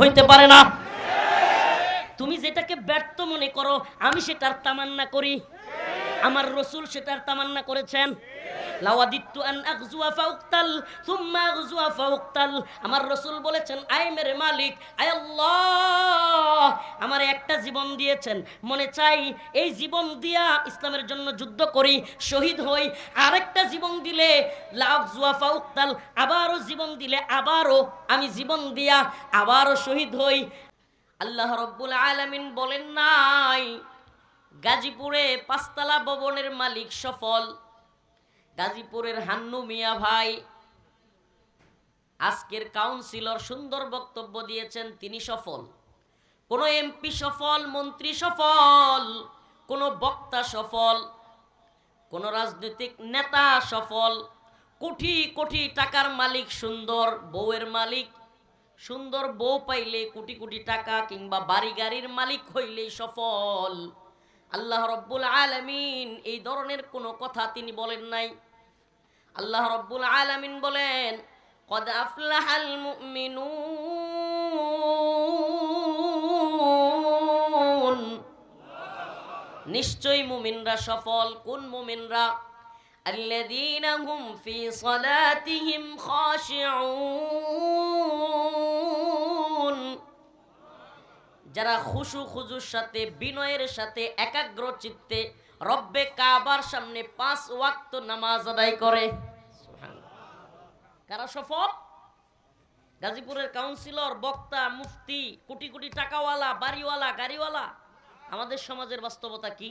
হইতে পারে না। তুমি যেটাকে ব্যর্থ মনে করো আমি সেটার তামান্না করি। আমার রসুল সেটার তামান্না করেছেন। লাওয়াদিত্তু আন আগজুয়া ফাউক্তাল, সুম্মা আগজুয়া ফাউক্তাল। আমার রসুল বলেছেন, আয় মেরে মালিক, আয় আল্লাহ। আমার একটা জীবন দিয়েছেন। মনে চাই, এই জীবন দিয়া ইসলামের জন্য যুদ্ধ করি, শহীদ হই, আরেকটা জীবন দিলে লাগজুয়া ফাউক্তাল, আবারও জীবন দিলে আবারও আমি জীবন দিয়া আবারও শহীদ হই। আল্লাহ রব্বুল আলামিন বলেন নাই গাজীপুরে পাঁচতলা ভবনের মালিক সফল। গাজীপুরের হান্নু মিয়া ভাই, আজকের কাউন্সিলর সুন্দর বক্তব্য দিয়েছেন, তিনি সফল। কোনো এমপি সফল, মন্ত্রী সফল, কোনো বক্তা সফল, কোনো রাজনৈতিক নেতা সফল, কোটি কোটি টাকার মালিক সুন্দর বউয়ের মালিক, সুন্দর বউ পাইলে কোটি কোটি টাকা কিংবা বাড়ি গাড়ির মালিক হইলেই সফল। আল্লাহ রব্বুল আলামিন এই ধরনের কোনো কথা তিনি বলেন নাই আল্লাহ রব্বুল আলামিন বলেন কদ আফলাহাল মুমিনুন নিশ্চয়ই মুমিনরা সফল কোন মুমিনরা الذين هم في صلاتهم خاشعون যারা খুশু খুজুর সাথে, বিনয়ের সাথে, একাগ্র চিত্তে রব্বে কাবার সামনে পাঁচ ওয়াক্ত নামাজ আদায় করে। কারা সফল? গাজীপুরের কাউন্সিলর বক্তা, মুফতি, কোটি কোটি টাকাওয়ালা, বাড়িওয়ালা, গাড়িওয়ালা। আমাদের সমাজের বাস্তবতা কি?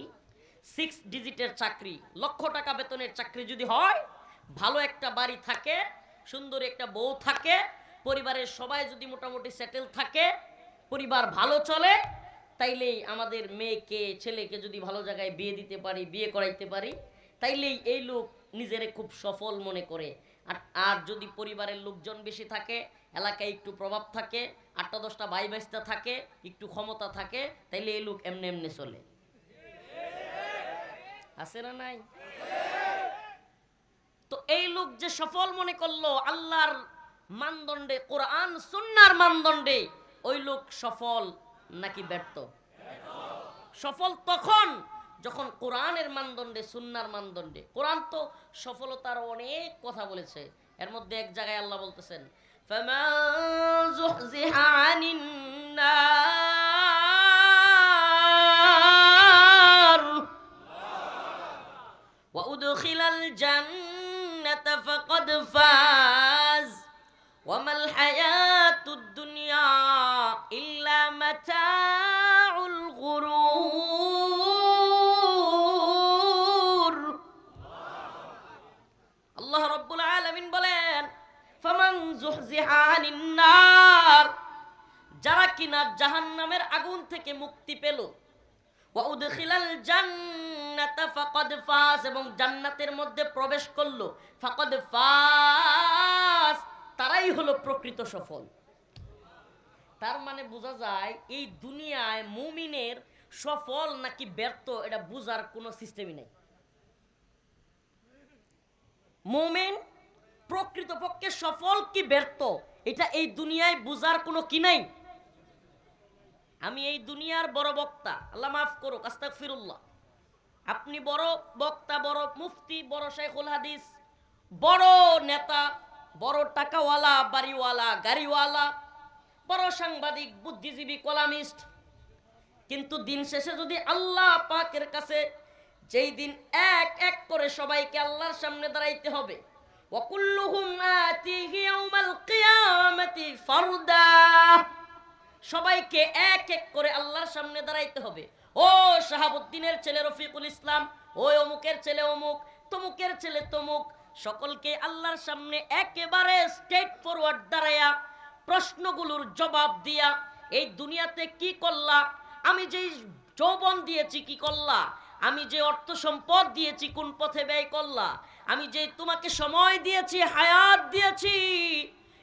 সিক্স ডিজিটের চাকরি, লক্ষ টাকা বেতনের চাকরি যদি হয়, ভালো একটা বাড়ি থাকে, সুন্দর একটা বউ থাকে, পরিবারের সবাই যদি মোটামুটি সেটেল থাকে পরিবার ভালো চলে, তাইলেই আমাদের মেয়েকে, ছেলেকে যদি ভালো জায়গায় বিয়ে দিতে পারি, বিয়ে করাইতে পারি, তাইলেই এই লোক নিজেরে খুব সফল মনে করে। আর আর যদি পরিবারের লোকজন বেশি থাকে, এলাকায় একটু প্রভাব থাকে, আটটা দশটা ভাই বাইসটা থাকে, একটু ক্ষমতা থাকে, তাইলে এই লোক এমনি এমনি চলে। আছে না নাই? তো এই লোক যে সফল মনে করল, আল্লাহর মানদণ্ডে, কোরআন, সুন্নার মানদণ্ডে ওই লোক সফল নাকি ব্যর্থ সফল তখন যখন কোরআনের মানদণ্ডে সুন্নার মানদণ্ডে কোরআন তো সফলতার অনেক কথা বলেছে এর মধ্যে এক জায়গায় আল্লাহ বলতেছেন فَمَن زُحْزِحَ عَنِ النَّارِ وأدخل الجنة فقد فاز وما الحياة কিনা জাহান্নামের আগুন থেকে মুক্তি পেল। এবং জান্নাতের মধ্যে প্রবেশ করল। ফাকাদ ফাস, তারাই হলো প্রকৃত সফল। তার মানে বোঝা যায়, এই দুনিয়ায় মুমিনের সফল নাকি ব্যর্থ, এটা বোঝার কোনো সিস্টেমই নেই। মুমিন প্রকৃতপক্ষে সফল কি ব্যর্থ, এটা এই দুনিয়ায় বোঝার কোনো কি নাই। আমি এই দুনিয়ার বড় বক্তা, আল্লাহ মাফ করুক আস্তাক ফিরুল্লাহ আপনি বড় বক্তা, বড় মুফতি, বড় শেখুল হাদিস, বড় নেতা, বড় টাকাওয়ালা, বাড়িওয়ালা, গাড়িওয়ালা, বড় সাংবাদিক, বুদ্ধিজীবী, কলামিস্ট। কিন্তু দিন শেষে যদি আল্লাহ পাকের কাছে যেই দিন এক এক করে সবাইকে আল্লাহর সামনে দাঁড়াইতে হবে ওয়াকুল্লুহুম আতিহি ইয়াউমাল কিয়ামাতি ফারদা। সবাইকে এক এক করে আল্লাহর সামনে দাঁড়াইতে হবে। ও শাহাবুদ্দিনের ছেলে রফিকুল ইসলাম, ও অমুকের ছেলে অমুক, তমুকের ছেলে তমুক, সকলকে আল্লাহর সামনে একেবারে স্ট্রেট ফরওয়ার্ড দাঁড়ায়া প্রশ্নগুলোর জবাব দিয়া, এই দুনিয়াতে কি করলা? আমি যেই যৌবন দিয়েছি কি করলা? আমি যে অর্থ সম্পদ দিয়েছি কোন পথে ব্যয় করলা? আমি যে তোমাকে সময় দিয়েছি, হায়াত দিয়েছি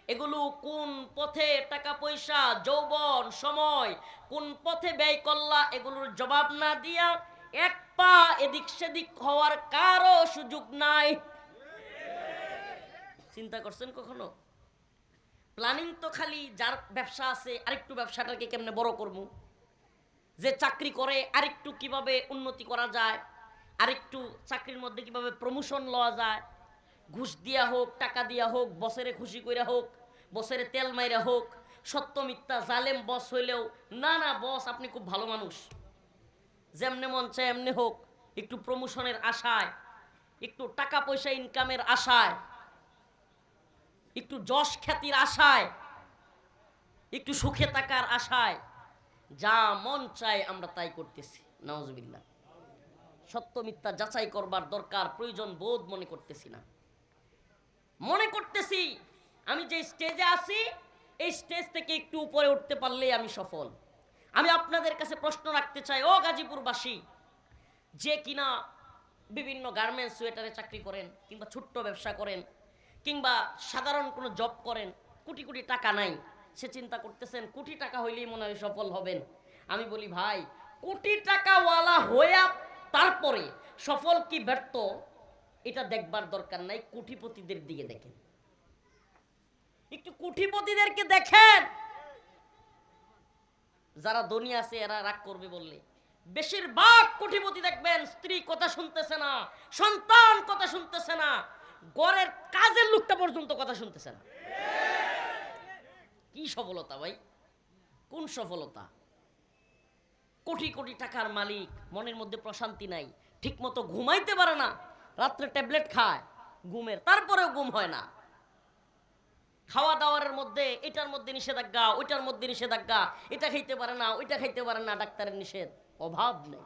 এগুলো কোন পথে টাকা পয়সা, যৌবন, সময়, কোন পথে ব্যয় করলা, এগুলোর জবাব না দিয়া এক পা এদিক সেদিক হওয়ার কারও সুযোগ নাই। চিন্তা করছেন কখনো? প্ল্যানিং তো খালি যার ব্যবসা আছে, আরেকটু ব্যবসাটাকে কেমনে বড় করব? যে চাকরি করে, আরেকটু কীভাবে উন্নতি করা যায়, আরেকটু চাকরির মধ্যে কীভাবে প্রমোশন লওয়া যায় ঘুষ দিয়া হোক, টাকা দিয়া হোক, বসেরে খুশি কইরা হোক, বসেরে তেল মাইরা হোক, সত্য মিথ্যা, জালেম বস হইলেও না না বস আপনি খুব ভালো মানুষ। যেমনে মন চায় এমনি হোক, একটু প্রমোশনের আশায়, একটু টাকা পয়সা ইনকামের আশায়, একটু যশ খ্যাতির আশায়, একটু সুখে থাকার আশায়, যা মন চায় আমরা তাই করতেছি নওয়াজবিল্লা সত্য মিথ্যা যাচাই করবার দরকার, প্রয়োজন বোধ মনে করতেছি না। মনে করতেছি আমি যে স্টেজে আছি, এই স্টেজ থেকে একটু উপরে উঠতে পারলেই আমি সফল। আমি আপনাদের কাছে প্রশ্ন রাখতে চাই, ও গাজীপুরবাসী, যে কিনা বিভিন্ন গার্মেন্টস সোয়েটারে চাকরি করেন, কিংবা ছোট্ট ব্যবসা করেন, কিংবা সাধারণ কোনো জব করেন, কোটি কোটি টাকা নাই, সে চিন্তা করতেছেন, কোটি টাকা হইলেই মনে হয় সফল হবেন। আমি বলি, ভাই, কোটি টাকাওয়ালা হইয়া তারপরে সফল কি ব্যর্থ? এটা দেখবার দরকার নাই, কোটিপতিদের দিকে দেখেন। একটু কোটিপতিদেরকে দেখেন। যারা ধনী আছে, এরা রাগ করবে বললে। বেশিরভাগ কোটিপতি দেখবেন, স্ত্রী কথা শুনতেছে না, সন্তান কথা শুনতেছে না গড়ের কাজের লোকটা পর্যন্ত কথা শুনতেছে না। কি সফলতা ভাই? কোন সফলতা? কোটি কোটি টাকার মালিক, মনের মধ্যে প্রশান্তি নাই, ঠিকমতো ঘুমাইতে পারে না। রাত্রে ট্যাবলেট খায়, ঘুমের। তারপরেও ঘুম হয় না। খাওয়া দাওয়ার মধ্যে এটার মধ্যে নিষেধাজ্ঞা, ওইটার মধ্যে নিষেধাজ্ঞা, এটা খাইতে পারে না, ওইটা খাইতে পারে না, ডাক্তারের নিষেধ। অভাব নেই।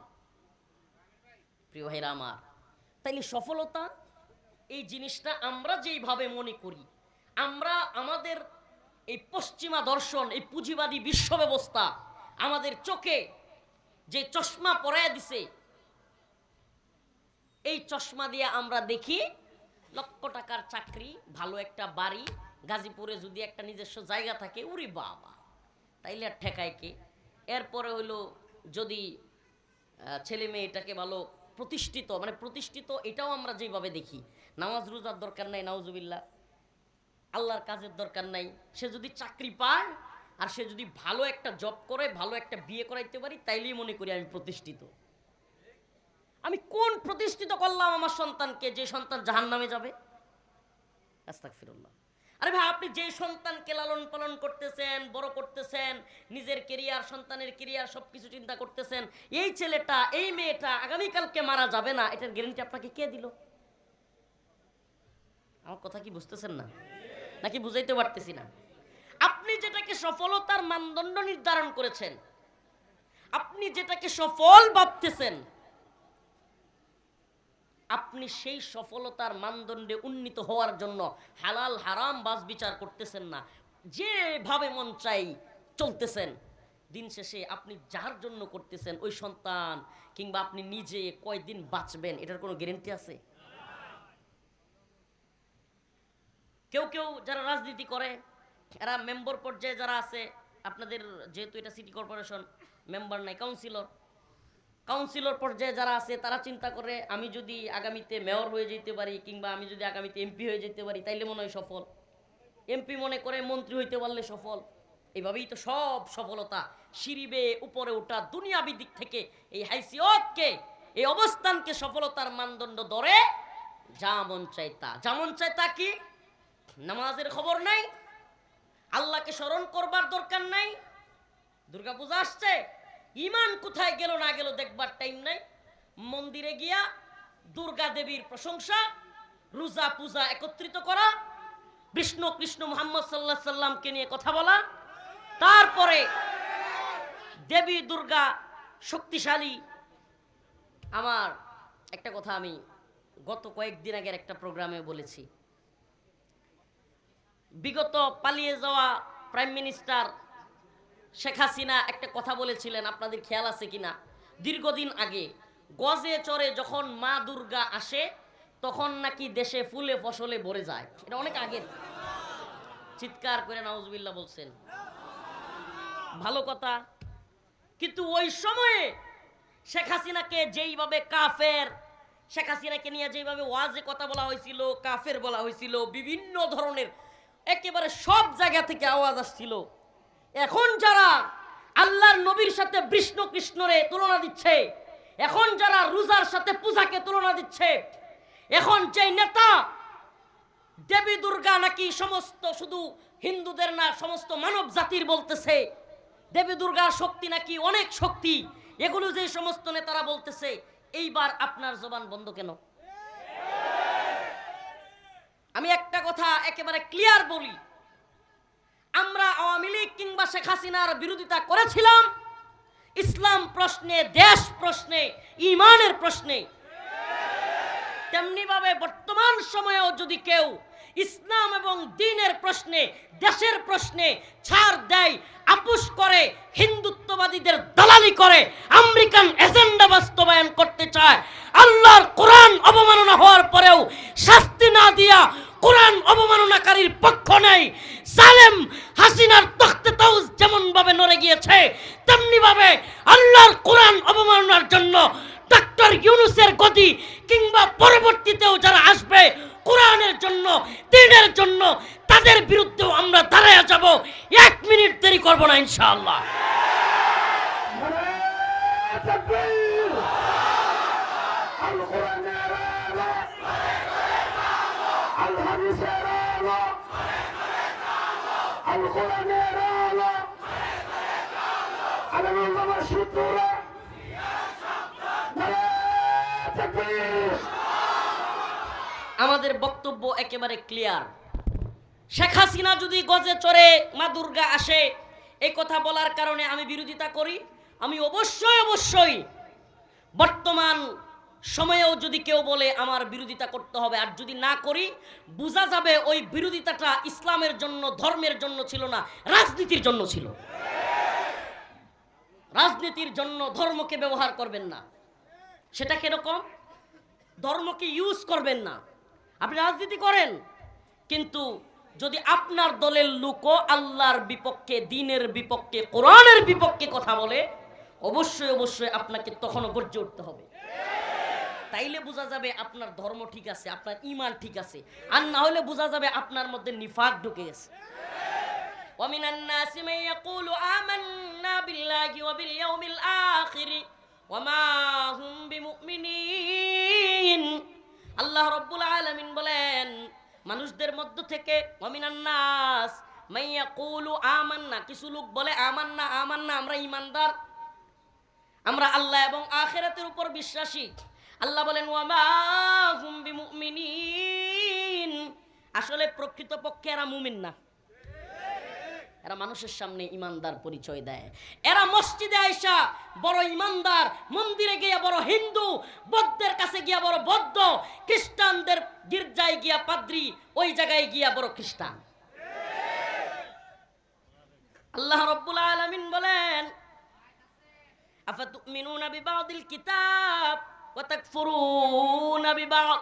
প্রিয় ভাইরা আমার, তাইলে সফলতা, এই জিনিসটা আমরা যেইভাবে মনে করি, আমরা আমাদের এই পশ্চিমা দর্শন, এই পুঁজিবাদী বিশ্ব ব্যবস্থা আমাদের চোখে যে চশমা পরাইয়া দিছে এই চশমা দিয়ে আমরা দেখি লক্ষ টাকার চাকরি, ভালো একটা বাড়ি, গাজীপুরে যদি একটা নিজস্ব জায়গা থাকে, উরি বাবা। তাইলে আর ঠেকায় কে? এরপরে হইল যদি ছেলে মেয়েটাকে ভালো প্রতিষ্ঠিত মানে প্রতিষ্ঠিত এটাও আমরা যেভাবে দেখি। নামাজ রোজার দরকার নাই নাউজুবিল্লা আল্লাহর কাজের দরকার নাই। সে যদি চাকরি পায়, আর সে যদি ভালো একটা জব করে, ভালো একটা বিয়ে করাইতে পারি, তাইলেই মনে করি আমি প্রতিষ্ঠিত। আমি কোন প্রতিষ্ঠিত করলাম আমার সন্তানকে? যে সন্তান জাহান নামে যাবে। আস্তাগফিরুল্লাহ। আরে ভাই, আপনি যে সন্তানকে লালন পালন করতেছেন, বড় করতেছেন, নিজের কেরিয়ার, সন্তানের কেরিয়ার সব কিছু চিন্তা করতেছেন, এই ছেলেটা, এই মেয়েটা আগামীকালকে মারা যাবে না, এটার গ্যারেন্টি আপনাকে কে দিল? আমার কথা কি বুঝতেছেন না? নাকি বুঝাইতে পারতেছি না? আপনি যেটাকে সফলতার মানদণ্ড নির্ধারণ করেছেন, আপনি যেটাকে সফল ভাবতেছেন আপনি সেই সফলতার মানদণ্ডে উন্নীত হওয়ার জন্য হালাল, হারাম বাস বিচার করতেছেন না। যেভাবে মন চাই চলতেছেন। দিন শেষে আপনি যার জন্য করতেছেন ওই সন্তান কিংবা আপনি নিজে কয়দিন বাঁচবেন, এটার কোনো গ্যারেন্টি আছে? কেউ কেউ যারা রাজনীতি করে, এরা মেম্বার পর্যায়ে যারা আছে, আপনাদের যেহেতু এটা সিটি কর্পোরেশন মেম্বার নাই কাউন্সিলর কাউন্সিলর পর্যায়ে যারা আছে, তারা চিন্তা করে, আমি যদি আগামীতে মেয়র হয়ে যেতে পারি কিংবা আমি যদি আগামীতে এমপি হয়ে যেতে পারি, তাইলে মনে হয় সফল। এমপি মনে করে মন্ত্রী হইতে পারলে সফল। এইভাবেই তো সব সফলতা সিঁড়িবে, উপরে ওঠা দুনিয়াবি দিক থেকে এই হাইসিয়তকে, এই অবস্থানকে সফলতার মানদণ্ড ধরে, যা মন চায় তা। যা মন তা কি? নামাজের খবর নাই, আল্লাহকে স্মরণ করবার দরকার নাই, দুর্গাপূজা আসছে ইমান কোথায় গেল না গেল দেখবার টাইম নাই। মন্দিরে গিয়া দুর্গা দেবীর প্রশংসা, রোজা পূজা একত্রিত করা, বিষ্ণু কৃষ্ণ মোহাম্মদ সাল্লাহ সাল্লামকে নিয়ে কথা বলা, তারপরে দেবী দুর্গা শক্তিশালী। আমার একটা কথা আমি গত কয়েকদিন আগের একটা প্রোগ্রামে বলেছি। বিগত পালিয়ে যাওয়া প্রাইম মিনিস্টার শেখ হাসিনা একটা কথা বলেছিলেন, আপনাদের খেয়াল আছে কিনা? দীর্ঘদিন আগে, গজে চরে যখন মা দুর্গা আসে, তখন নাকি দেশে ফুলে ফসলে ভরে যায়। এটা অনেক আগের। চিৎকার করে নওয়াজবিল্লাহ বলছেন। ভালো কথা। কিন্তু ওই সময়ে শেখ হাসিনাকে যেইভাবে কাফের, শেখ হাসিনাকে নিয়ে যেইভাবে ওয়াজে কথা বলা হয়েছিল, কাফের বলা হয়েছিল, বিভিন্ন ধরনের, একেবারে সব জায়গা থেকে আওয়াজ আসছিল। এখন যারা আল্লাহর নবীর সাথে বিষ্ণু কৃষ্ণরে তুলনা দিচ্ছে, এখন যারা রোজার সাথে পূজাকে তুলনা দিচ্ছে, এখন যে নেতা দেবী দুর্গা নাকি সমস্ত শুধু হিন্দুদের না, সমস্ত মানব জাতির বলতেছে, দেবী দুর্গার শক্তি নাকি অনেক শক্তি, এগুলো যে সমস্ত নেতারা বলতেছে, এইবার আপনার জবান বন্ধ কেন? আমি একটা কথা একেবারে ক্লিয়ার বলি। আমরা আওয়ামী লীগ কিংবা শেখ হাসিনার বিরোধিতা করেছিলাম, ইসলাম প্রশ্নে, দেশ প্রশ্নে, ইমানের প্রশ্নে। তেমনি ভাবে বর্তমান সময়েও যদি কেউ ইসলাম এবং দিনের প্রশ্নে, দেশের প্রশ্নে ছাড় দেয় আপুস করে, হিন্দুত্ববাদীদের দালালি করে, আমেরিকান এজেন্ডা বাস্তবায়ন করতে চায়, আল্লাহর কোরআন অবমাননা হওয়ার পরেও শাস্তি না দিয়া কোরআন অবমাননাকারীর পক্ষ নেই। সালেম হাসিনার তখতে তাউস যেমন ভাবে নড়ে গিয়েছে তেমনি ভাবে আল্লাহর কোরআন অবমাননার জন্য ডক্টর ইউনুসের গতি কিংবা পরবর্তীতেও যারা আসবে কোরআনের জন্য, দিনের জন্য, তাদের বিরুদ্ধেও আমরা দাঁড়ায় যাব। এক মিনিট দেরি করব না ইনশাআল্লাহ। আমাদের বক্তব্য একেবারে ক্লিয়ার শেখ হাসিনা যদি গজে চড়ে মা দুর্গা আসে, এই কথা বলার কারণে আমি বিরোধিতা করি। আমি অবশ্যই অবশ্যই বর্তমান সময়েও যদি কেউ বলে আমার বিরোধিতা করতে হবে আর যদি না করি, বোঝা যাবে ওই বিরোধিতাটা ইসলামের জন্য, ধর্মের জন্য ছিল না, রাজনীতির জন্য ছিল। রাজনীতির জন্য ধর্মকে ব্যবহার করবেন না। সেটা কীরকম? ধর্মকে ইউজ করবেন না। আপনি রাজনীতি করেন, কিন্তু যদি আপনার দলের লোকও আল্লাহর বিপক্ষে, দিনের বিপক্ষে, কোরআনের বিপক্ষে কথা বলে, অবশ্যই অবশ্যই আপনাকে তখনও গর্জে উঠতে হবে। তাইলে বোঝা যাবে আপনার ধর্ম ঠিক আছে আপনার ইমান ঠিক আছে আর না হলে বোঝা যাবে আপনার মধ্যে নিফাক ঢুকে গেছে ومن الناس من يقول آمنا بالله وباليوم الآخر وما هم بمؤمنين আল্লাহ রব্বুল আলামিন বলেন মানুষদের মধ্য থেকে ওয়ামিনান নাস মাইয়া কুলু আমান্না কিছু লোক বলে আমান্না আমান্না আমরা ইমানদার আমরা আল্লাহ এবং আখেরাতের উপর বিশ্বাসী আল্লাহ বলেন আসলে প্রকৃতপক্ষে এরা মুমিন না। এরা মানুষের সামনে ইমানদার পরিচয় দেয়। এরা মসজিদে আইসা বড় ইমানদার, মন্দিরে গিয়া বড় হিন্দু, বৌদ্ধের কাছে গিয়া বড় বৌদ্ধ, খ্রিস্টানদের গির্জায় গিয়া পাদ্রি, ওই জায়গায় গিয়া বড় খ্রিস্টান। আল্লাহ রব্বুল আলামিন বলেন, আফাতুমিনুনা বিবাদিল কিতাব? ওয়া তাকফুরুনা বিবাদ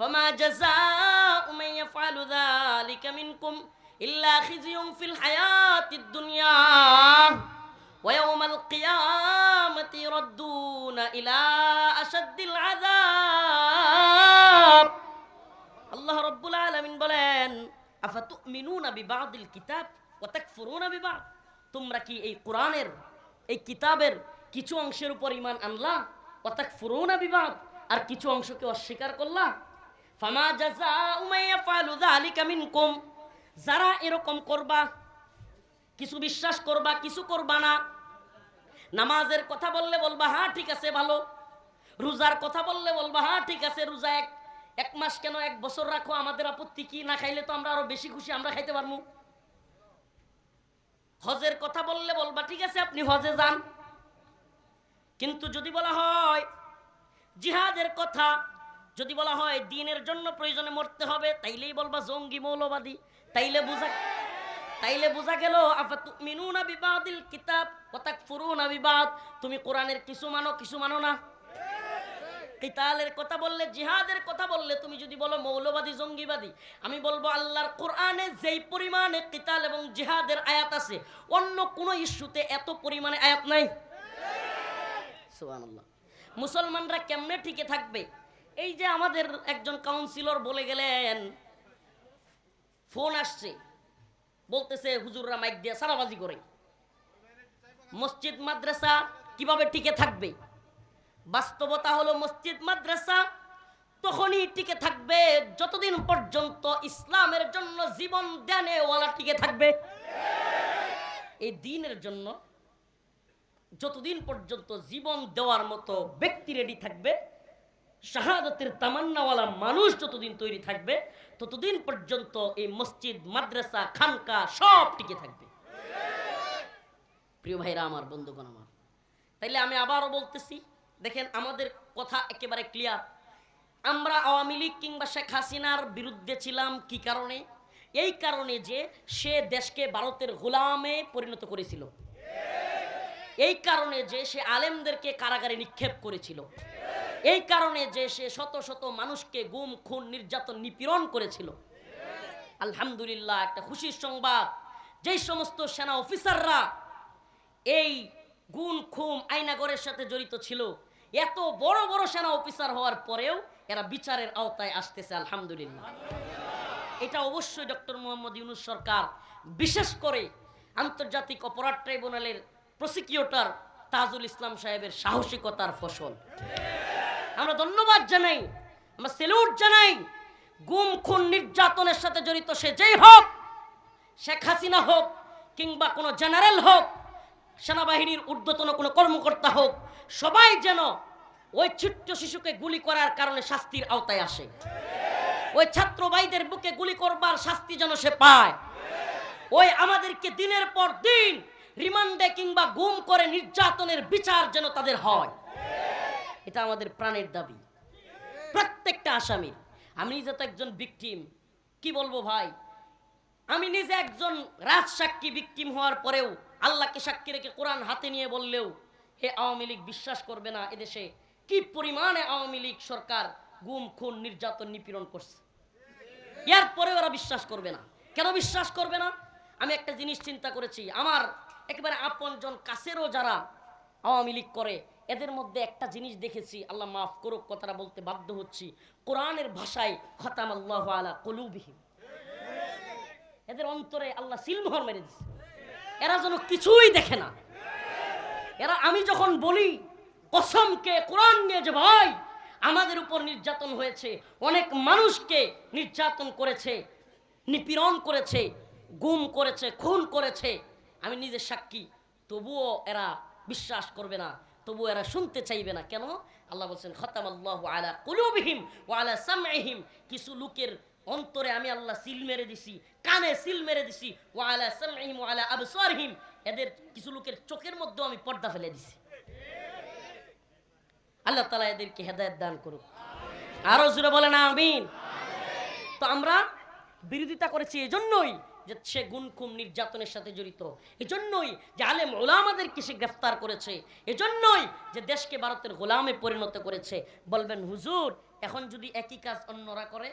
فما جزاء من يفعل ذلك منكم إلا خزي في الحياة الدنيا ويوم القيامة يردون إلى أشد العذاب আল্লাহ রব্বুল আলামিন বলেন আফাতুমিনুনা বিবাদিল কিতাব ওয়া তাকফুরুনা বিবাদ তোমরা কি এই কোরআনের এই কিতাবের কিছু অংশের উপর ঈমান আনলা ওয়া তাকফুরুনা বিবাদ আর কিছু অংশকে অস্বীকার করলা ফামা জাযাউ মান ইয়াফআলু যালিকা মিনকুম। যারা এরকম করবা, কিছু বিশ্বাস করবা, কিছু করবা না। নামাজের কথা বললে বলবা হ্যাঁ ঠিক আছে, ভালো। রোজার কথা বললে বলবা হ্যাঁ ঠিক আছে, রোজা এক এক মাস কেন এক বছর রাখো? আমাদের আপত্তি কি? না খাইলে তো আমরা আরও বেশি খুশি, আমরা খাইতে পারব হজের কথা বললে বলবা, ঠিক আছে, আপনি হজে যান। কিন্তু যদি বলা হয় জিহাদের কথা, যদি বলা হয় দিনের জন্য প্রয়োজনে মরতে হবে, তাইলেই বলবা জঙ্গি মৌলবাদী। তাইলে বুঝা, তাইলে বোঝা গেল, আফাতুমিনুনা বিবাদিল কিতাব ওয়া তাকফুরুনা বিবাদ। তুমি কোরআনের কিছু মানো কিছু মানো না। কিতালের কথা বললে, জিহাদের কথা বললে, তুমি যদি বলো মৌলবাদী, জঙ্গিবাদী, আমি বলব আল্লাহর কোরআনে যেই পরিমাণে কিতাল এবং জিহাদের আয়াত আছে, অন্য কোনো ইস্যুতে এত পরিমাণে আয়াত নাই। সুবহানাল্লাহ। মুসলমানরা কেমনে টিকে থাকবে? এই যে আমাদের একজন কাউন্সিলর বলে গেলেন ফোন আসছে, বলতেছে, হুজুররা মাইক দিয়ে সারাবাজি করে। মসজিদ, মাদ্রাসা কীভাবে টিকে থাকবে? বাস্তবতা হলো মসজিদ, মাদ্রাসা তখনই টিকে থাকবে যতদিন পর্যন্ত ইসলামের জন্য জীবন দেনে ওয়ালা টিকে থাকবে। এই দিনের জন্য যতদিন পর্যন্ত জীবন দেওয়ার মতো ব্যক্তি রেডি থাকবে, শাহাদতের তামান্নাওয়ালা মানুষ যতদিন তৈরি থাকবে, ততদিন পর্যন্ত এই মসজিদ, মাদ্রাসা, খানকা সব টিকে থাকবে। প্রিয় ভাইরা আমার, বন্ধুগণ আমার, তাইলে আমি আবারও বলতেছি, দেখেন আমাদের কথা একেবারে ক্লিয়ার আমরা আওয়ামী লীগ কিংবা শেখ হাসিনার বিরুদ্ধে ছিলাম কি কারণে? এই কারণে যে সে দেশকে ভারতের গোলামে পরিণত করেছিল। এই কারণে যে সে আলেমদেরকে কারাগারে নিক্ষেপ করেছিল। এই কারণে যে সে শত শত মানুষকে গুম, খুন, নির্যাতন, নিপীড়ন করেছিল। আলহামদুলিল্লাহ, একটা খুশির সংবাদ। যেই সমস্ত সেনা অফিসাররা এই গুণ খুম, আইনাগরের সাথে জড়িত ছিল, এত বড় বড় সেনা অফিসার হওয়ার পরেও এরা বিচারের আওতায় আসতেছে, আলহামদুলিল্লাহ। এটা অবশ্যই ডক্টর মোহাম্মদ ইউনুস সরকার, বিশেষ করে আন্তর্জাতিক অপরাধ ট্রাইব্যুনালের প্রসিকিউটর তাজুল ইসলাম সাহেবের সাহসিকতার ফসল। আমরা ধন্যবাদ জানাই, আমরা সেলুট জানাই, গুম, খুন, নির্যাতনের সাথে জড়িত সে যেই হোক, শেখ হাসিনা হোক, কিংবা কোনো জেনারেল হোক, সেনাবাহিনীর ঊর্ধ্বতন কোনো কর্মকর্তা হোক, সবাই যেন ওই ছোট্ট শিশুকে গুলি করার কারণে শাস্তির আওতায় আসে। ওই ছাত্র ভাইদের বুকে গুলি করবার শাস্তি যেন সে পায়। ওই আমাদেরকে দিনের পর দিন রিমান্ডে কিংবা গুম করে নির্যাতনের বিচার যেন তাদের হয়। এটা আমাদের প্রাণের দাবি। প্রত্যেকটা আসামির। আমি নিজে তো একজন ভিকটিম কি বলব ভাই? আমি নিজে একজন রাজ সাক্ষী ভিকটিম হওয়ার পরেও আল্লাহকে সাক্ষী রেখে কোরআন হাতে নিয়ে বললেও, হে আওয়ামী লীগ, বিশ্বাস করবে না এদেশে। কি পরিমাণে আওয়ামী লীগ সরকার গুম, খুন, নির্যাতন, নিপীড়ন করছে? এর পরে ওরা বিশ্বাস করবে না। কেন বিশ্বাস করবে না? আমি একটা জিনিস চিন্তা করেছি। আমার একেবারে আপনজন কাছেরও যারা আওয়ামী লীগ করে, এদের মধ্যে একটা জিনিস দেখেছি, আল্লাহ মাফ করুক, কথাটা বলতে বাধ্য হচ্ছি। কোরআনের ভাষায় খতাম আল্লাহ আলা কলুবিহীন এদের অন্তরে আল্লাহ সিলমোহর মেরে দিচ্ছে এরা যেন কিছুই দেখে না। এরা আমি যখন বলি কসমকে কোরআন নিয়ে যে ভাই, আমাদের উপর নির্যাতন হয়েছে, অনেক মানুষকে নির্যাতন করেছে, নিপীড়ন করেছে গুম করেছে, খুন করেছে, আমি নিজের সাক্ষী। তবুও এরা বিশ্বাস করবে না, তবুও এরা শুনতে চাইবে না। কেন? আল্লাহ বলছেন খতাম আল্লাহ আলা কুলুবিহিম ও আলা সামহিম কিছু লোকের অন্তরে আমি আল্লাহ সিল মেরে দিছি, কানে সিল মেরে দিছি ও আলা সামহিম ও আলা আবসারহিম। এদের কিছু লোকের চোখের মধ্যেও আমি পর্দা ফেলে দিছি। আল্লাহ তালা এদেরকে হেদায়ত দান করুক। আরও জুড়ে বলেন, আমিন। তো আমরা বিরোধিতা করেছি, এজন্যই যে সে গুনকুম নির্যাতনের সাথে জড়িত। এজন্যই যে আলেম ওলামাদেরকে সে গ্রেফতার করেছে। এজন্যই যে দেশকে ভারতের গোলামে পরিণত করেছে। বলবেন, হুজুর, এখন যদি একই কাজ অন্যরা করে,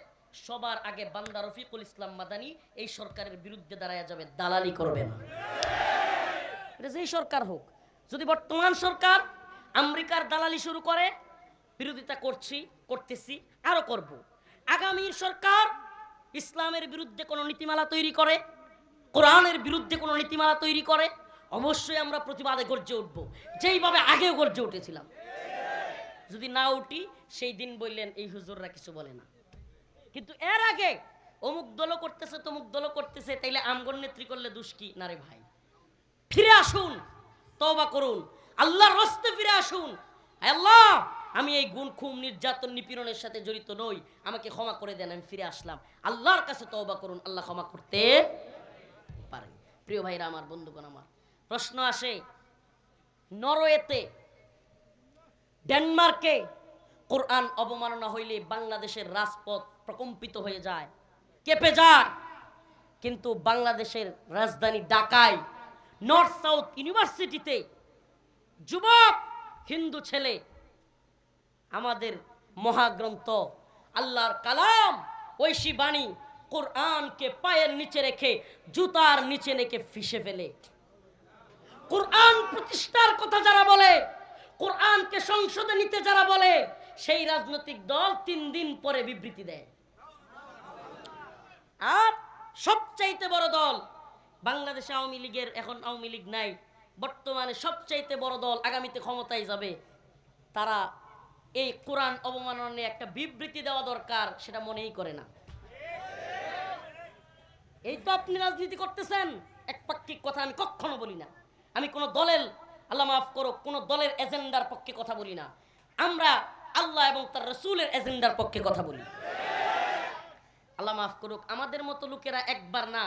সবার আগে বান্দা রফিকুল ইসলাম মাদানি এই সরকারের বিরুদ্ধে দাঁড়ায় যাবে, দালালি করবে না। এটা যেই সরকার হোক। যদি বর্তমান সরকার আমেরিকার দালালি শুরু করে, বিরোধিতা করছি, করতেছি, আরও করব। আগামীর সরকার ইসলামের বিরুদ্ধে কোনো নীতিমালা তৈরি করে, কোরআনের বিরুদ্ধে কোনো নীতিমালা তৈরি করে, অবশ্যই আমরা প্রতিবাদে গর্জে উঠব। যেইভাবে আগেও গর্জে উঠেছিলাম। যদি না উঠি, সেই দিন বললেন, এই হুজুররা কিছু বলে না। কিন্তু এর আগে অমুক দলও করতেছে, তমুক দলও করতেছে, তাইলে আমগর নেত্রী করলে দুষ্কি না রে ভাই। ফিরে আসুন, তওবা করুন। আল্লাহর রস্তে ফিরে আসুন। আল্লাহ আমি এই গুণ খুম নির্যাতন নিপীড়নের সাথে জড়িত নই। আমাকে ক্ষমা করে দেন, আমি ফিরে আসলাম। আল্লাহর কাছে তওবা করুন, আল্লাহ ক্ষমা করতে পারেন প্রিয় ভাইরা আমার, বন্ধুগণ আমার, প্রশ্ন আসে, নরওয়েতে, ডেনমার্কে কোরআন অবমাননা হইলে বাংলাদেশের রাজপথ প্রকম্পিত হয়ে যায়। কেঁপে যায়। কিন্তু বাংলাদেশের রাজধানী ঢাকায়, নর্থ সাউথ ইউনিভার্সিটিতে যুবক, হিন্দু ছেলে আমাদের মহাগ্রন্থ, আল্লাহর কালাম, ঐশী বাণী কোরআনকে পায়ের নিচে রেখে জুতার নিচে রেখে ফিসে ফেলে। কোরআন প্রতিষ্ঠার কথা যারা বলে, কোরআনকে সংসদে নিতে যারা বলে, সেই রাজনৈতিক দল তিন দিন পরে বিবৃতি দেয়। আর সবচাইতে বড় দল বাংলাদেশ আওয়ামী লীগের, এখন আওয়ামী লীগ নাই, বর্তমানে সবচাইতে বড় দল আগামীতে ক্ষমতায় যাবে, তারা এই কোরআন অবমাননা নিয়ে একটা বিবৃতি দেওয়া দরকার, সেটা মনেই করে না। এই তো আপনি রাজনীতি করতেছেন একপাক্ষিক কথা আমি কখনো বলি না। আমি কোনো দলের, আল্লাহ মাফ করো কোনো দলের এজেন্ডার পক্ষে কথা বলি না। আমরা আল্লাহ এবং তার রসুলের এজেন্ডার পক্ষে কথা বলি। আল্লাহ মাফ করুক, আমাদের মতো লোকেরা একবার না,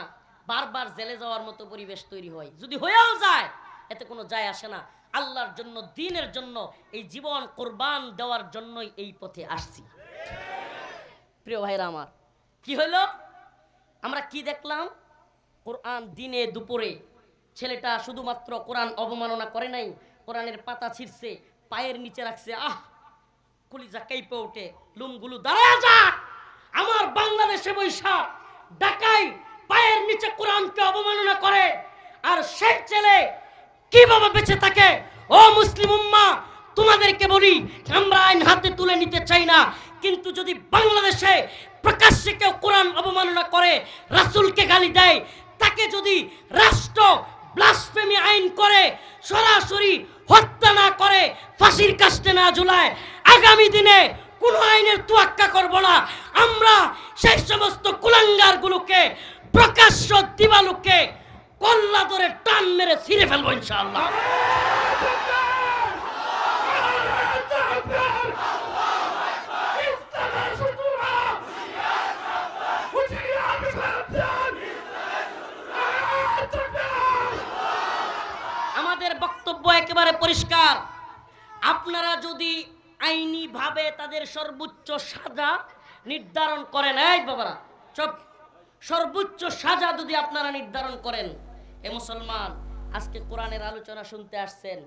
বারবার জেলে যাওয়ার মতো পরিবেশ তৈরি হয়। যদি হয়েও যায় এতে কোনো যায় আসে না। আল্লাহর জন্য, দিনের জন্য, এই জীবন কোরবান দেওয়ার জন্যই এই পথে আসছি। প্রিয় ভাইরা আমার, কি হলো? আমরা কি দেখলাম? কোরআন দিনে দুপুরে ছেলেটা শুধুমাত্র কোরআন অবমাননা করে নাই, কোরআনের পাতা ছিঁড়ছে, পায়ের নিচে রাখছে, আহ! কলিজা কেঁপে ওঠে, লুমগুলো দাঁড়ায় যা আমার বাংলাদেশে বৈশা ডাকাই পায়ের নিচে কোরআনকে অবমাননা করে, আর সেই ছেলে কীভাবে বেঁচে থাকে? ও মুসলিম উম্মা, তোমাদেরকে বলি, আমরা আইন হাতে তুলে নিতে চাই না। কিন্তু যদি বাংলাদেশে প্রকাশ্যে কেউ কোরআন অবমাননা করে, রাসূলকে গালি দেয়, তাকে যদি রাষ্ট্র ব্লাসফেমি আইন করে, সরাসরি হত্যা না করে, ফাঁসির কাস্টে না ঝুলায়, আগামী দিনে কোনো আইনের তুয়াক্কা করব না। আমরা সেই সমস্ত কুলাঙ্গারগুলোকে, প্রকাশ্য দিবালুকে কল্লা ধরে টান মেরে ছিঁড়ে ফেলব সাবধান আমাদের বক্তব্য একেবারে পরিষ্কার। আপনারা যদি আইনিভাবে তাদের সর্বোচ্চ সাজা নির্ধারণ করেন, এই বাবারা, চপ। সর্বোচ্চ সাজা যদি আপনারা নির্ধারণ করেন এ মুসলমান আজকে কোরআনের আলোচনা শুনতে আসছেন।